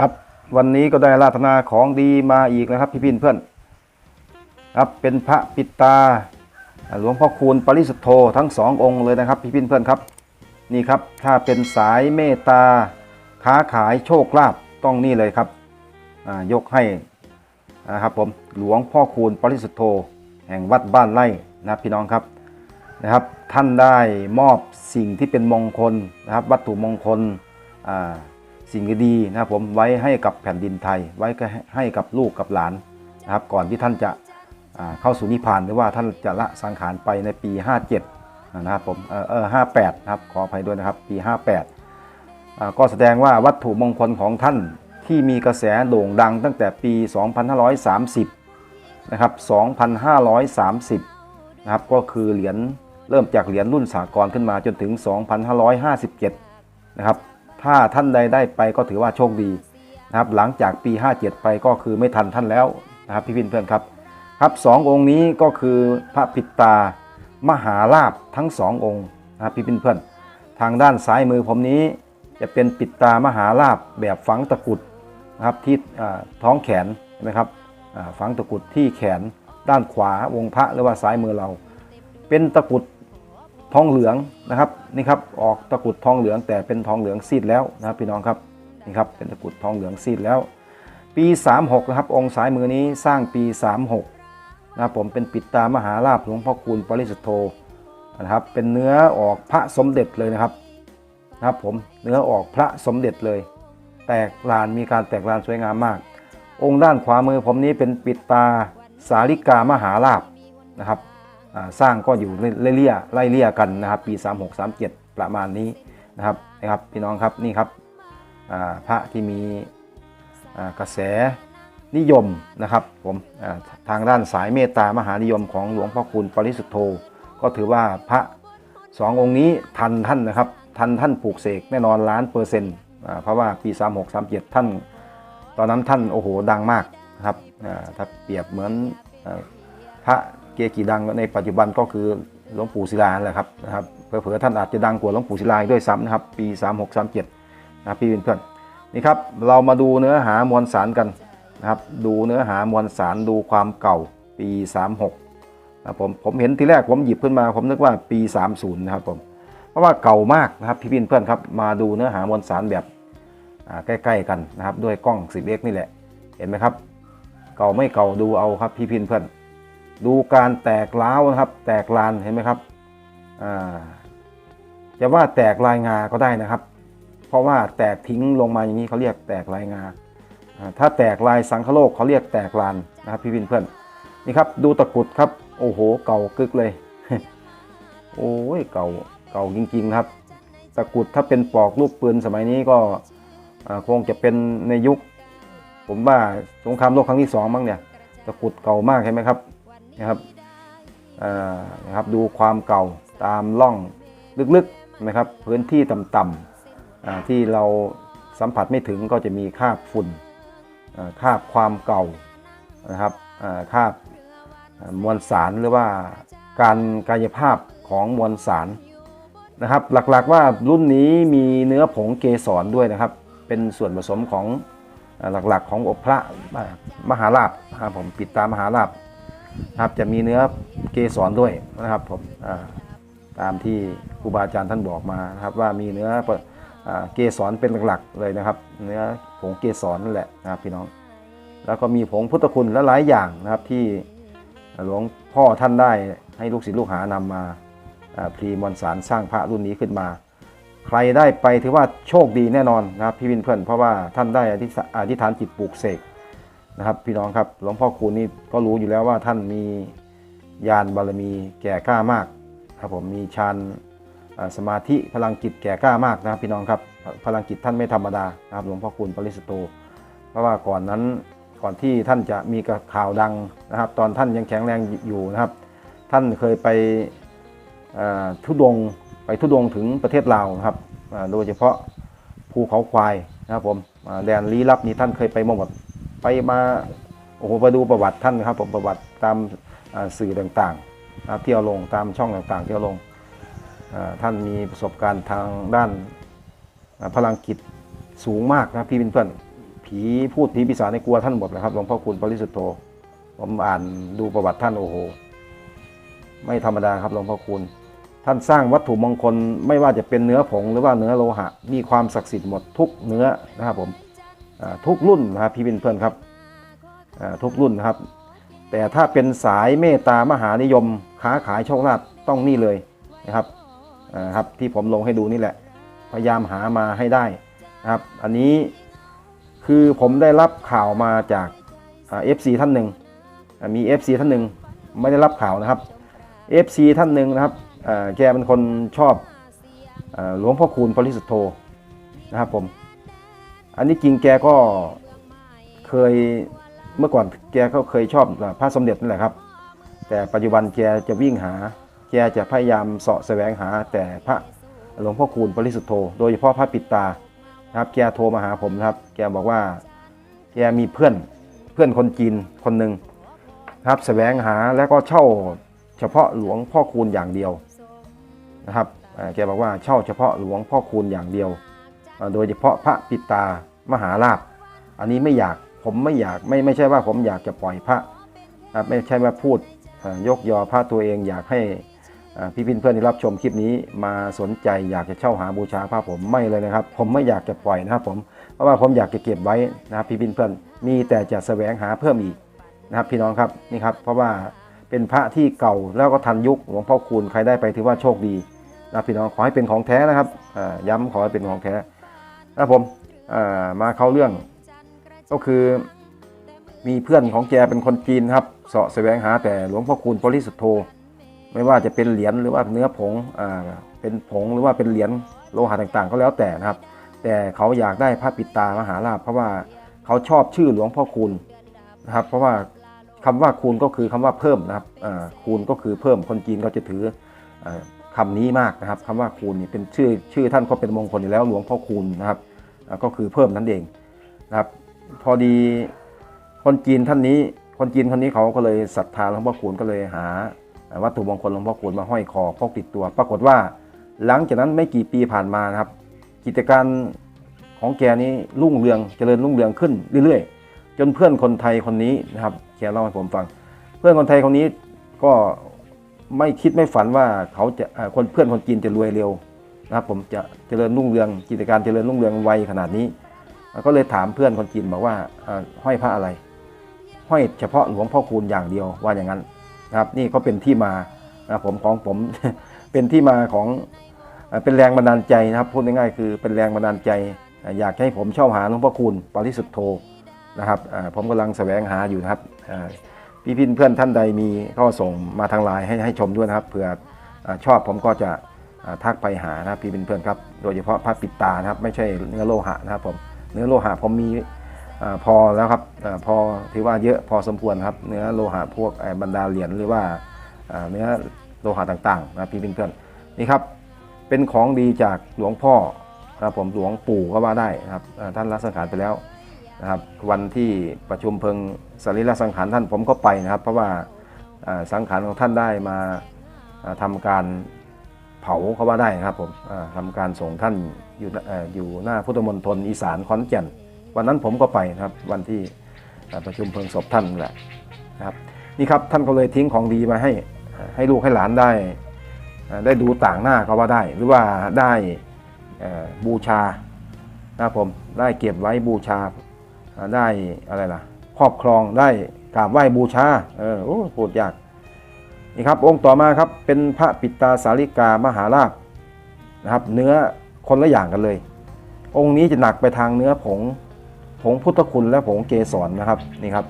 ครับวันนี้ก็ได้ราธนาของดีมาอีกนะครับพี่พินเพื่อนครับเป็นพระปิตาหลวงพ่อคูณปริสุทธโธทั้งสององค์เลยนะครับพี่พินเพื่อนครับนี่ครับถ้าเป็นสายเมตตาค้าขายโชคลาภต้องนี่เลยครับยกให้นะครับผมหลวงพ่อคูณปริสุทธโธแห่งวัดบ้านไร่นะพี่น้องครับนะครับ ท่านได้มอบสิ่งที่เป็นมงคลนะครับ วัตถุมงคลอ่า สิ่งดีๆนะครับผมไว้ให้กับแผ่นดินไทย ไว้ให้กับลูกกับหลานนะครับ ก่อนที่ท่านจะเข้าสู่นิพพานหรือว่าท่านจะละสังขารไปในปี 57นะครับผมเออเออ58นะครับขออภัยด้วยนะครับปี 58าก็แสดงว่าวัตถุมงคลของท่านที่มีกระแสโด่งดังตั้งแต่ปี 2530 นะครับ 2530 นะครับ ก็คือเหรียญเริ่มจากเหรียญรุ่นสากลขึ้นมาจนถึง 2557 นะครับ ถ้าท่านใดได้ไปก็ถือว่าโชคดีนะครับหลังจากปี 57 ไปก็คือไม่ทันท่านแล้วนะครับพี่พินเพื่อนครับครับสององค์นี้ก็คือพระปิตามหาลาบทั้งสององค์นะครับพี่พินเพื่อนทางด้านซ้ายมือผมนี้จะเป็นปิดตามหาลาบแบบฝังตะกุดนะครับที่ท้องแขนเห็นไหมครับฝังตะกุดที่แขนด้านขวาวงพระหรือว่าซ้ายมือเรา เป็นตะกุด ทองเหลืองนะครับนี่ครับออกตะกุดทองเหลืองแต่เป็นทองเหลืองซีดแล้วนะครับพี่น้องครับนี่ครับเป็นตะกุดทองเหลืองซีดแล้ว ปี 36นะครับองค์สายมือนี้สร้างปี 36นะครับผมเป็นปิดตามหาลาภหลวงพ่อคูณปริสุทธโธนะครับเป็นเนื้อออกพระสมเด็จเลยนะครับนะครับผมเนื้อออกพระสมเด็จเลย แตกลานมีการแตกลานสวยงามมาก องค์ด้านขวามือผมนี้เป็นปิดตาสาริกามหาลาภนะครับ สร้างก็อยู่ไล่เลี่ยไล่เลี่ยกันนะครับ ปี 36 37 ประมาณนี้นะครับนะครับพี่น้องครับนี่ครับพระที่มีกระแสนิยมนะครับผมทางด้านสายเมตตามหานิยมของหลวงพ่อคุณปริสุทธโธ ก็ถือว่าพระสององค์นี้ทันท่านนะครับทันท่านปลูกเสกแน่นอนล้านเปอร์เซ็นต์เพราะว่าปี 36 37 ท่าน ตอนนั้นท่านโอ้โหดังมากนะครับถ้าเปรียบเหมือนพระ เกจิดังในปัจจุบันก็คือหลวงปู่ศิลาแหละครับนะครับเผลอๆท่านอาจจะดังกว่าหลวงปู่ศิลาด้วยซ้ำนะครับ ปี 36 37นะครับพี่เพื่อนนี่ครับเรามาดูเนื้อหามวลสารกันนะครับดูเนื้อหามวลสารดูความเก่าปี 36นะผมผมเห็นทีแรกผมหยิบขึ้นมา ผมนึกว่าปี 30 นะครับผมเพราะว่าเก่ามากนะครับพี่เพื่อนครับมาดูเนื้อหามวลสารแบบใกล้ๆกันนะครับด้วยกล้อง 10x นี่แหละเห็นไหมครับ เก่าไม่เก่าดูเอาครับพี่พินเพื่อน ดูการแตกร้าวนะครับ แตกลานเห็นไหมครับจะว่าแตกลายงาก็ได้นะครับ เพราะว่าแตกทิ้งลงมาอย่างนี้เขาเรียกแตกลายงาถ้าแตกลายสังคโลกเขาเรียกแตกลานนะครับพี่พินเพื่อนนี่ครับดูตะกุดครับโอ้โหเก่ากึกเลย โอ้ยเก่าเก่าจริงๆครับ ตะกุดถ้าเป็นปอกลูกปืนสมัยนี้ก็คงจะเป็นในยุค ผมว่าสงครามโลกครั้งที่สองมั้งเนี่ย ตะกุดเก่ามากใช่ไหมครับ นะครับอ่านะครับดูความเก่าตามร่องลึกๆนะครับพื้นที่ต่ำๆอ่าที่เราสัมผัสไม่ถึงก็จะมีคาบฝุ่นอ่าคาบความเก่านะครับอ่าคาบมวลสารหรือว่าการกายภาพของมวลสารนะครับ หลักๆว่ารุ่นนี้มีเนื้อผงเกสรด้วยนะครับ เป็นส่วนผสมของหลักๆของอบพระอ่ามหาลาภนะครับผมปิดตามหาลาภ ครับจะมีเนื้อเกสรด้วยนะครับผมตามที่ครูบาอาจารย์ท่านบอกมานะครับว่ามีเนื้ออเกสรเป็นหลักๆเลยนะครับ เนื้อผงเกสรนั่นแหละนะครับพี่น้อง แล้วก็มีผงพุทธคุณและหลายอย่างนะครับที่หลวงพ่อท่านได้ให้ลูกศิษย์ลูกหานำมาอ่าพรีมวลสารสร้างพระรุ่นนี้ขึ้นมา ใครได้ไปถือว่าโชคดีแน่นอนนะครับพี่วินเพื่อนเพราะว่าท่านได้อธิษอธิษฐานจิตปลูกเสก นะครับ พี่น้องครับหลวงพ่อคูณนี่ก็รู้อยู่แล้วว่าท่านมีญาณบารมีแก่กล้ามากครับผมมีฌานสมาธิพลังจิตแก่กล้ามากนะครับ พี่น้องครับพลังจิตท่านไม่ธรรมดานะครับหลวงพ่อคูณปริสโธเพราะว่าก่อนนั้นก่อนที่ท่านจะมีข่าวดังนะครับ ตอนท่านยังแข็งแรงอยู่นะครับ ท่านเคยไปทุดงไปทุดงถึงประเทศลาวนะครับโดยเฉพาะภูเขาควายนะครับผมแดนลี้ลับนี่ท่านเคยไปมาหมด ไปมาโอ้โหไปดูประวัติท่านนะครับผมประวัติตามสื่อต่างๆนะครับที่เอาลงตามช่องต่างๆที่เอาลงท่านมีประสบการณ์ทางด้านพลังกิจสูงมากนะพี่เพื่อนผีพูดผีปีศาจในกลัวท่านหมดนะครับหลวงพ่อคุณปริสุทธโธผมอ่านดูประวัติท่านโอ้โห ไม่ธรรมดาครับหลวงพ่อคุณท่านสร้างวัตถุมงคลไม่ว่าจะเป็นเนื้อผงหรือว่าเนื้อโลหะ มีความศักดิ์สิทธิ์หมดทุกเนื้อนะครับผม ทุกรุ่นนะครับพี่เพื่อนๆครับทุกรุ่นนะครับ แต่ถ้าเป็นสายเมตตามหานิยมค้าขายโชคลาภต้องนี่เลยนะครับครับที่ผมลงให้ดูนี่แหละ พยายามหามาให้ได้นะครับ อันนี้คือผมได้รับข่าวมาจากเอฟซีท่านหนึ่งมี FC ท่านหนึ่งไม่ได้รับข่าวนะครับ FC ท่านหนึ่งนะครับแกเป็นคนชอบอหลวงพ่อคูณปริสุทธโธนะครับผม อันนี้จริงแกก็เคยเมื่อก่อนแกก็เคยชอบพระสมเด็จนั่นแหละครับ แต่ปัจจุบันแกจะวิ่งหา แกจะพยายามเสาะแสวงหา แต่พระหลวงพ่อคูณปริสุทธโธ โดยเฉพาะพระปิดตานะครับแกโทรมาหาผมนะครับ แกบอกว่าแกมีเพื่อนเพื่อนคนจีนคนหนึ่งครับแสวงหาแล้วก็เช่าเฉพาะหลวงพ่อคูณอย่างเดียวนะครับแกบอกว่าเช่าเฉพาะหลวงพ่อคูณอย่างเดียว โดยเฉพาะพระปิตามหาลาภอันนี้ไม่อยากผมไม่อยากไม่ไม่ใช่ว่าผมอยากจะปล่อยพระไม่ใช่ว่าพูดยกยอพระตัวเองอยากให้พี่พินเพื่อนที่รับชมคลิปนี้มาสนใจอยากจะเช่าหาบูชาพระผมไม่เลยนะครับ ผมไม่อยากจะปล่อยนะครับผมเพราะว่าผมอยากจะเก็บไว้นะครับพี่พินเพื่อนมีแต่จะแสวงหาเพิ่มอีกนะครับพี่น้องครับนี่ครับ เพราะว่าเป็นพระที่เก่าแล้วก็ทันยุคหลวงพ่อคูณใครได้ไปถือว่าโชคดีนะพี่น้องขอให้เป็นของแท้นะครับย้ำขอให้เป็นของแท้ นะผมมาเข้าเรื่อง ก็คือมีเพื่อนของแกเป็นคนจีนครับเสาะแสวงหาแต่หลวงพ่อคูณปริสุทธโธไม่ว่าจะเป็นเหรียญหรือว่าเนื้อผงอเป็นผงหรือว่าเป็นเหรียญโลหะต่างๆ ก็แล้วแต่นะครับ แต่เขาอยากได้พระปิดตามหาลาภเพราะว่าเขาชอบชื่อหลวงพ่อคูณนะครับ เพราะว่าคำว่าคูณก็คือคำว่าเพิ่มนะครับคูณก็คือเพิ่มคนจีนก็จะถืออ่าคำนี้มากนะครับคำว่าคูณนี่เป็นชื่อชื่อท่านก็เป็นมงคลอยู่แล้วหลวงพ่อคูณนะครับ ก็คือเพิ่มนั่นเองนะครับพอดีคนจีนท่านนี้ คนจีนคนนี้เขาก็เลยศรัทธาหลวงพ่อคูณก็เลยหา วัตถุมงคลหลวงพ่อคูณมาห้อยคอพกติดตัว ปรากฏว่าหลังจากนั้นไม่กี่ปีผ่านมานะครับ กิจการของแกนี้รุ่งเรืองเจริญรุ่งเรืองขึ้นเรื่อยๆ จนเพื่อนคนไทยคนนี้นะครับแกเล่าให้ผมฟัง เพื่อนคนไทยคนนี้ก็ไม่คิดไม่ฝันว่าเขาจะคนเพื่อนคนจีนจะรวยเร็ว นะครับผมจะเจริญรุ่งเรืองกิจการเจริญรุ่งเรืองไวขนาดนี้ ก็เลยถามเพื่อนคนจีนบอกว่าห้อยพระอะไร ห้อยเฉพาะหลวงพ่อคูณอย่างเดียวว่าอย่างนั้นนะครับนี่ก็เป็นที่มานะผมของผมเป็นที่มาของเป็นแรงบันดาลใจนะครับพูดง่ายๆคือเป็นแรงบันดาลใจ อยากให้ผมเช่าหาหลวงพ่อคูณปริสุทธโธนะครับผมกำลังแสวงหาอยู่นะครับพี่พินเพื่อนท่านใดมีก็ส่งมาทางไลน์ให้ให้ชมด้วยนะครับเผื่อชอบผมก็จะ ทักไปหานะพี่พินเพื่อนครับ โดยเฉพาะพระปิดตานะครับ ไม่ใช่เนื้อโลหะนะครับผมเนื้อโลหะผมมีอพอแล้วครับอพอถือว่าเยอะพอสมควรครับ เนื้อโลหะพวกบรรดาเหรียญหรือว่าเนื้อโลหะต่างๆนะพี่เพื่อนๆนี่ครับเป็นของดีจากหลวงพ่อนะครับผมหลวงปู่ก็ว่าได้นะครับอ่าท่านละสังขารไปแล้วนะครับวันที่ประชุมเพลิงสรีระสังขารท่านผมก็ไปนะครับ เพราะว่าสังขารของท่านได้มาอ่าทำการ เผาเขาว่าได้นะครับผมอ่าทำการส่งท่านอยู่อยู่หน้าพุทธมณฑลอีสานขอนแก่น วันนั้นผมก็ไปนะครับวันที่ประชุมเพลิงศพท่านแหละนะครับนี่ครับท่านก็เลยทิ้งของดีมาให้ให้ลูกให้หลานได้ได้ดูต่างหน้าก็ว่าได้ หรือว่าได้บูชานะครับผมได้เก็บไว้บูชาอ่าได้อะไรล่ะครอบครองได้กราบไหว้บูชาเออโอ้พูดยาก นี่ครับองค์ต่อมาครับเป็นพระปิตาสาริกามหาราชนะครับ เนื้อคนละอย่างกันเลย องค์นี้จะหนักไปทางเนื้อผงผงพุทธคุณและผงเกสรนะครับนี่ครับ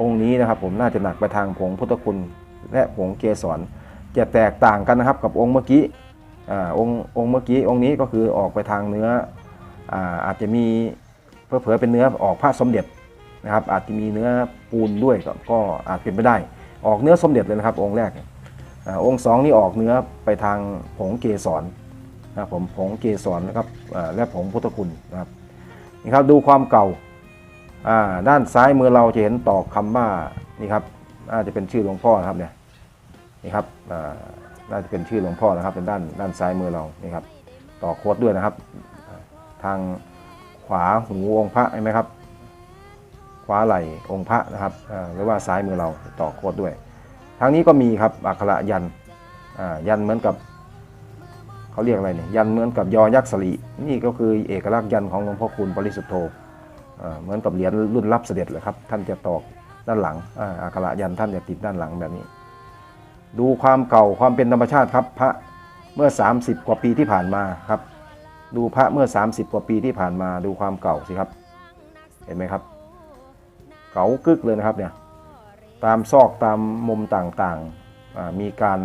องค์นี้นะครับผมน่าจะหนักไปทางผงพุทธคุณและผงเกสรจะแตกต่างกันนะครับกับองค์เมื่อกี้อ่าองค์องค์เมื่อกี้องค์นี้ก็คือออกไปทางเนื้ออ่าอาจจะมีเผลอเป็นเนื้อออกผ้าสมเด็จนะครับ อาจจะมีเนื้อปูนด้วยก็อาจเป็นไปได้ ออกเนื้อสมเด็จเลยนะครับองค์แรกอองค์สองนี่ออกเนื้อไปทางผงเกสรนะครับผมผงเกสรนะครับและผงพุทธคุณนะครับนี่ครับดูความเก่าด้านซ้ายมือเราจะเห็นตอกคำว่านี่ครับน่าจะเป็นชื่อหลวงพ่อนะครับเนี่ยนี่ครับน่าจะเป็นชื่อหลวงพ่อนะครับเป็นด้านด้านซ้ายมือเรานี่ครับต่อโค้ดด้วยนะครับ ทางขขวาหูองค์พระเห็นไหมครับ ขวาไหลองค์พระนะครับหรือว่าซ้ายมือเราต่อโคดด้วย ทางนี้ก็มีครับอักขระยันยันเหมือนกับเขาเรียกอะไรเนี่ยยันเหมือนกับยอยักษ์สลีนี่ก็คือเอกลักษณ์ยันของหลวงพ่อคูณปริสุทธโธเหมือนกับเหรียญรุ่นรับเสด็จเลยครับท่านจะตอกด้านหลังอักขระยันท่านจะติดด้านหลังแบบนี้ ดูความเก่าความเป็นธรรมชาติครับพระเมื่อ 30 กว่าปีที่ผ่านมาครับ ดูพระเมื่อ 30 กว่าปีที่ผ่านมาดูความเก่าสิครับ เห็นไหมครับ เก่ากึกเลยนะครับเนี่ยตามซอกตามมุมต่างๆมีการ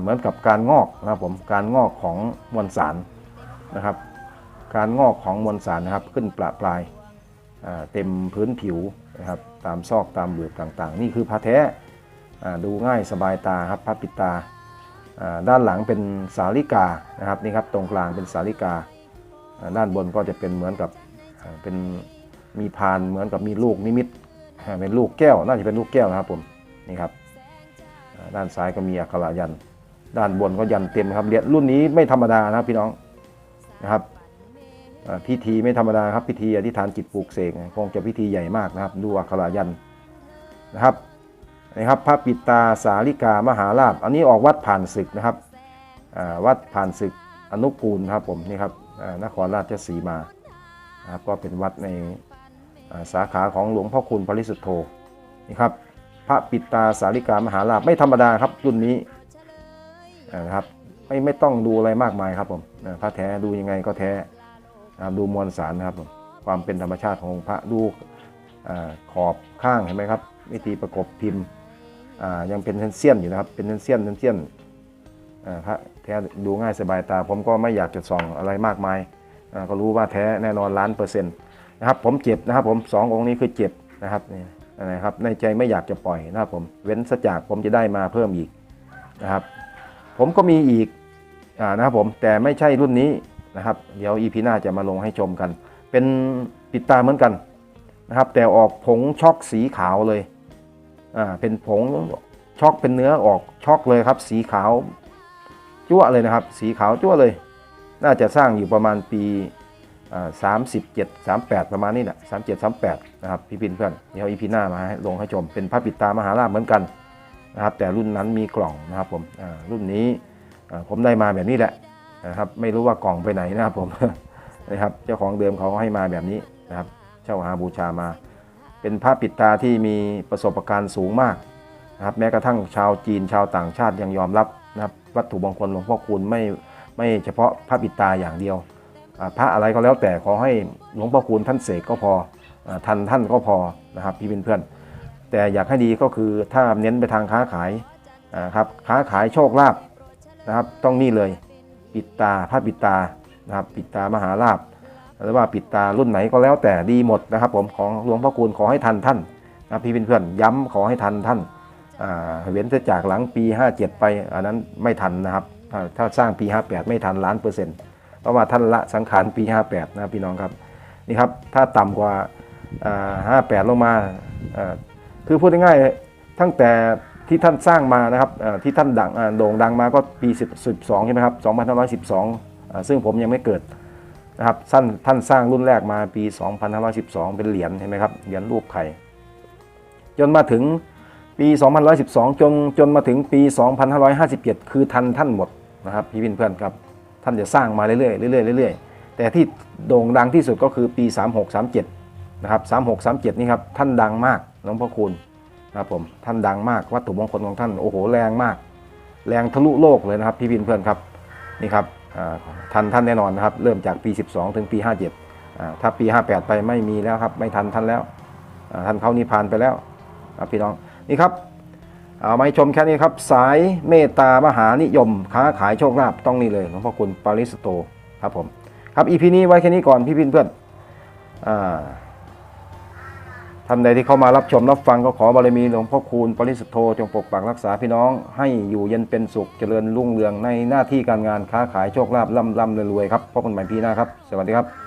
เหมือนกับการงอกนะครับผมการงอกของมวลสารนะครับ การงอกของมวลสารนะครับขึ้นปลาปลายเต็มพื้นผิวนะครับตามซอกตามเบือกต่างๆ นี่คือพระแท้ดูง่ายสบายตาครับพระปิดตาด้านหลังเป็นสาลิกานะครับนี่ครับตรงกลางเป็นสาลิกา ด้านบนก็จะเป็นเหมือนกับเป็น มีพานเหมือนกับมีลูกนิมิตเป็นลูกแก้วน่าจะเป็นลูกแก้วนะครับผมนี่ครับด้านซ้ายก็มีอักขระยัน ด้านบนก็ยันเต็มครับเหรียญรุ่นนี้ไม่ธรรมดานะครับพี่น้องนะครับพิธีไม่ธรรมดาครับพิธีอธิษฐานจิตปลูกเสกคงจะพิธีใหญ่มากนะครับ ดูอักขระยันนะครับนะครับพระปิตาสาลิกามหาราชอันนี้ออกวัดผ่านศึกนะครับวัดผ่านศึกอนุกูลครับผมนี่ครับนครราชสีมานะครับก็เป็นวัดใน สาขาของหลวงพ่อคุณปริสุทธโธนี่ครับพระปิตาสาลิกามหาราชไม่ธรรมดาครับรุ่นนี้นะครับไม่ไม่ต้องดูอะไรมากมายครับผมพระแท้ดูยังไงก็แท้นะดูมวลสารนะครับผมความเป็นธรรมชาติของพระดูขอบข้างเห็นไหมครับ วิธีประกบพิมพ์ยังเป็นเส้นๆอยู่นะครับ เป็นเส้นๆเส้นๆอ่าพระแท้ดูง่ายสบายตา ผมก็ไม่อยากจะส่องอะไรมากมายก็รู้ว่าแท้แน่นอนล้านเปอร์เซ็นต์ นะครับผมเจ็บนะครับผมสององค์นี้คือเจ็บนะครับนี่นะครับในใจไม่อยากจะปล่อยนะครับผมเว้นสักจากผมจะได้มาเพิ่มอีกนะครับ ผมก็มีอีกอานะครับผมแต่ไม่ใช่รุ่นนี้นะครับ เดี๋ยวอีพีหน้าจะมาลงให้ชมกัน เป็นปิดตาเหมือนกันนะครับ แต่ออกผงช็อกสีขาวเลยอ่าเป็นผงช็อกเป็นเนื้อออกช็อกเลยครับ สีขาวจั่วเลยนะครับ สีขาวจั่วเลย น่าจะสร้างอยู่ประมาณปี สามสิบเจ็ดสามแปดประมาณนี้แหละสามเจ็ดสามแปดนะครับพี่พินเพื่อนเดี๋ยวอีพีหน้ามาให้ลงให้ชมเป็นพระปิดตามหาราชเหมือนกันนะครับแต่รุ่นนั้นมีกล่องนะครับผมรุ่นนี้ผมได้มาแบบนี้แหละนะครับไม่รู้ว่ากล่องไปไหนนะครับผมนะครับเจ้าของเดิมเขาให้มาแบบนี้นะครับเช่าหาบูชามา เป็นพระปิดตาที่มีประสบการณ์สูงมากนะครับแม้กระทั่งชาวจีนชาวต่างชาติยังยอมรับนะครับวัตถุมงคลหลวงพ่อคูณไม่ไม่เฉพาะพระปิดตาอย่างเดียว พระอะไรก็แล้วแต่ขอให้หลวงพ่อคูณท่านเสกก็พอทันท่านก็พอนะครับพี่เพื่อนๆแต่อยากให้ดีก็คือถ้าเน้นไปทางค้าขายครับค้าขายโชคลาภนะครับต้องนี่เลยปิดตาพระปิดตานะครับปิดตามหาลาภหรือว่าปิดตารุ่นไหนก็แล้วแต่ดีหมดนะครับ ผมของหลวงพ่อคูณขอให้ทันท่านนะพี่เพื่อนๆย้ำขอให้ทันท่านเว้นแต่จากหลังปี 57 ไปอันนั้นไม่ทันนะครับ ถ้าถ้าสร้างปี 58 ไม่ทันล้านเปอร์เซ็นต์ เพราะว่าท่านละสังขารปี 58 นะพี่น้องครับนี่ครับถ้าต่ำกว่า 58 ลงมาคือพูดง่ายๆตั้งแต่ที่ท่านสร้างมานะครับที่ท่านดังโด่งดังมาก็ปี10 12 ใช่ไหมครับ2512 ซึ่งผมยังไม่เกิดนะครับท่านท่านสร้างรุ่นแรกมาปี 2512 เป็นเหรียญเห็นไหมครับเหรียญรูปไข่จนมาถึงปี 2512 จนจนมาถึงปี 2557 คือทันท่านหมดนะครับพี่เพื่อนๆครับ ท่านจะสร้างมาเรื่อยๆเรื่อยๆเรื่อยๆ แต่ที่โด่งดังที่สุดก็คือปี 36 37 นะครับ 36 37 นี่ครับ ท่านดังมากหลวงพ่อคูณนะครับผม ท่านดังมากวัตถุมงคลของท่านโอ้โหแรงมาก แรงทะลุโลกเลยนะครับพี่พินเพื่อนครับนี่ครับอ่าทันท่านแน่นอนนะครับ เริ่มจากปี 12 ถึงปี 57 ถ้าปี 58 ไปไม่มีแล้วครับไม่ทันท่านแล้ว ท่านเขานิพพานไปแล้วพี่น้องนี่ครับ เอามาให้ชมแค่นี้ครับ สายเมตตามหานิยม ค้าขายโชคลาภต้องนี่เลยหลวงพ่อคุณปาริสโตครับผม ครับอีพีนี้ไว้แค่นี้ก่อนพี่พินเพื่อนอท่านใดที่เข้ามารับชมรับฟังก็ขอบารมีหลวงพ่อคูณปริสุทโธจงปกปักรักษาพี่น้อง ให้อยู่เย็นเป็นสุขเจริญรุ่งเรืองในหน้าที่การงานค้าขายโชคลาภร่ำร่ำรวยๆครับพบกันใหม่พีหน้าครับ สวัสดีครับ